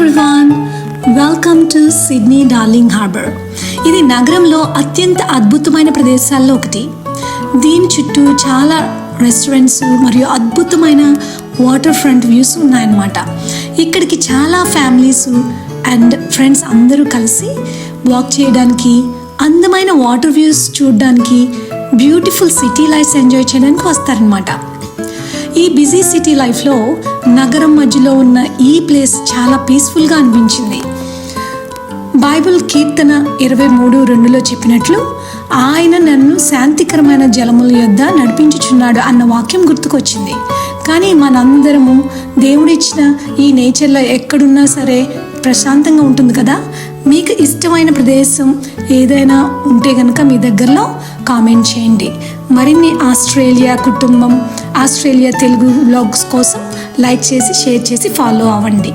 Everyone welcome to Sydney Darling Harbour ఇది నగరంలో అత్యంత అద్భుతమైన ప్రదేశాల్లో ఒకటి. దీని చుట్టూ చాలా రెస్టారెంట్స్ మరియు అద్భుతమైన వాటర్ ఫ్రంట్ వ్యూస్ ఉన్నాయన్నమాట. ఇక్కడికి చాలా ఫ్యామిలీస్ అండ్ ఫ్రెండ్స్ అందరూ కలిసి వాక్ చేయడానికి అందమైన వాటర్ వ్యూస్ చూడడానికి బ్యూటిఫుల్ సిటీ లైఫ్స్ ఎంజాయ్ చేయడానికి వస్తారనమాట ఈ బిజీ సిటీ లైఫ్లో నగరం విలేజ్లో ఉన్న ఈ ప్లేస్ చాలా పీస్ఫుల్గా అనిపించింది. బైబిల్ కీర్తన ఇరవై మూడు రెండులో చెప్పినట్లు ఆయన నన్ను శాంతికరమైన జలముల యొద్ద నడిపించుచున్నాడు అన్న వాక్యం గుర్తుకొచ్చింది. కానీ మనందరము దేవుడిచ్చిన ఈ నేచర్లో ఎక్కడున్నా సరే ప్రశాంతంగా ఉంటుంది కదా? మీకు ఇష్టమైన ప్రదేశం ఏదైనా ఉంటే కనుక మీ దగ్గరలో కామెంట్ చేయండి. మరిన్ని ఆస్ట్రేలియా కుటుంబం ఆస్ట్రేలియా తెలుగు బ్లాగ్స్ కోసం లైక్ చేసి షేర్ చేసి ఫాలో అవ్వండి.